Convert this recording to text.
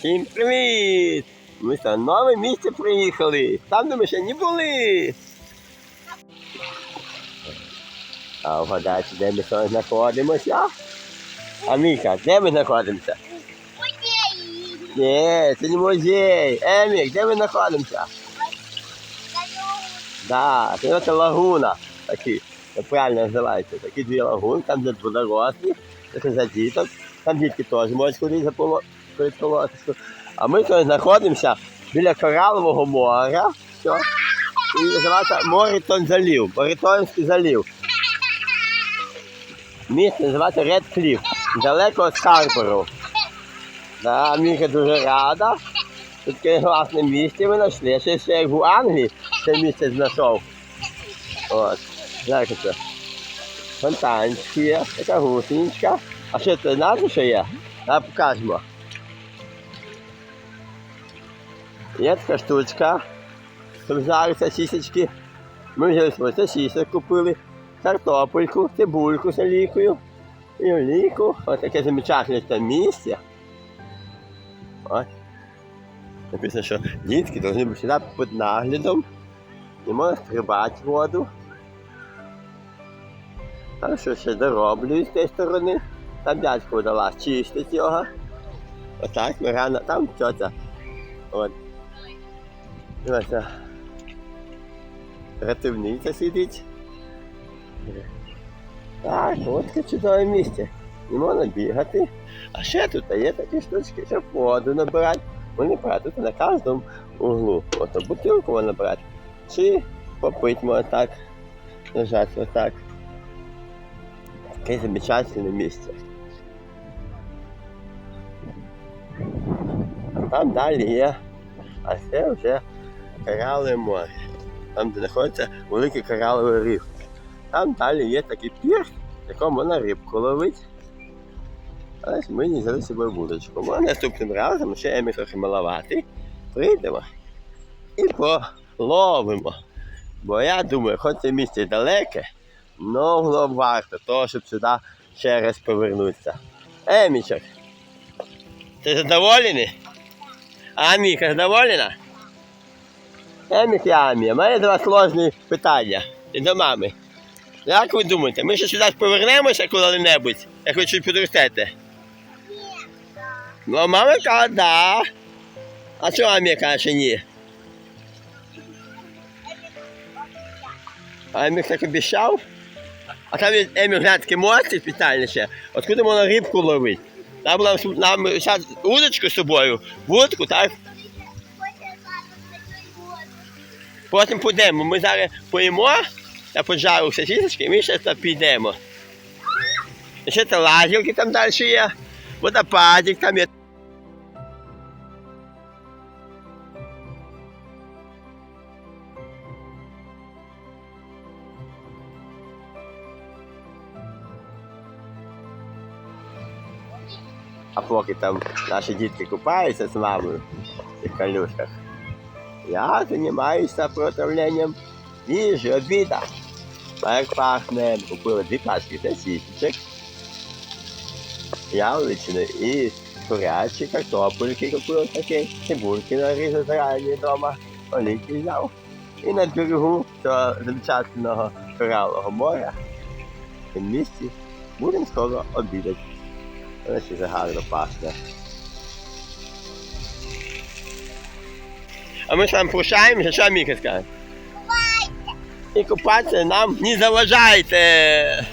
Всім привіт! Ми на нове місце приїхали. Там, де ми ще не були. А вгадайте, де ми сьогодні знаходимося? А Міка, де ми знаходимося? Ні, це не музей. Емік, де ми знаходимося? Да, це лагуна. Такі, це правильно називається. Такі дві лагуни, там де дорослі, це за діток. Там дітки теж можуть ходити за поло- перед. А ми тут знаходимося біля Коралового моря. Все. І називається Моритон залів, Моритонський залів. Місце називається Ред Кліф, далеко від Скарбору. Да, Міка дуже рада. Тут таке класне місце ми знайшли. Ще ще як в Англії це місце знайшов. От. Як це? Фонтанчик є, така гусеничка. А що це знаєте, що є? А покажемо. Є така штучка. Жариться сісечки. Ми взяли ось сосисок купили, картопельку, цибульку з олійкою. І олійку. Ось таке замечательне це місце. Ось. Написано, що дітки повинні бути завжди під наглядом. Не можна стрибати воду. Там що ще дороблю з тієї сторони. Там дядько водолаз чистить його. Отак ми рано, там тьотя. От. Дивися. Рятівниця сидить. Так, от чудове місце. Не можна бігати. А ще тут є такі штучки, щоб воду набирати. Вони тут на кожному углу. Ото бутилку можна брати. Чи попити можна так. Лежати отак. Таке замечательне місце. А там далі є. А це вже коралове море. Там, де знаходиться великий кораловий риф. Там далі є такий пір, в якому можна рибку ловити. Але ми не взяли собою вудочку. Може наступним разом ще Емі трохи маловатий. Прийдемо і половимо. Бо я думаю, хоч це місце далеке, но було варто того, щоб сюди ще раз повернутися. Емічок, ти задоволений? Аміка задоволена? Емік Амія, має два сложні питання. І до мами. Як ви думаєте, ми ще сюди повернемося коли-небудь, як ви чуть підростете? Ну, мама каже, да. А чого Амія каже, що ні? А Емік так обіцяв? А там є таке море спеціальне ще. Откуда можна рибку ловити? Нам була нам удочку з собою, вудку, так? Потім підемо. Ми зараз поїмо, я пожарю сосисочки, і ми ще там підемо. І ще це лазівки там далі є, водопадик там є. А поки там наші дітки купаються з мамою в цих калюшках, я займаюся приготовленням їжі, обіда. А як пахне, купили дві пачки сосисочок, яловичини і курячі, картопельки купили такі, цибульки нарізав зарані вдома, олійки взяв. І на берегу цього замечательного коралового моря в місці будемо скоро обідати. Воно ще гарно пахне. А ми з вами прощаємося, що Міка скаже? І купатися нам не заважайте.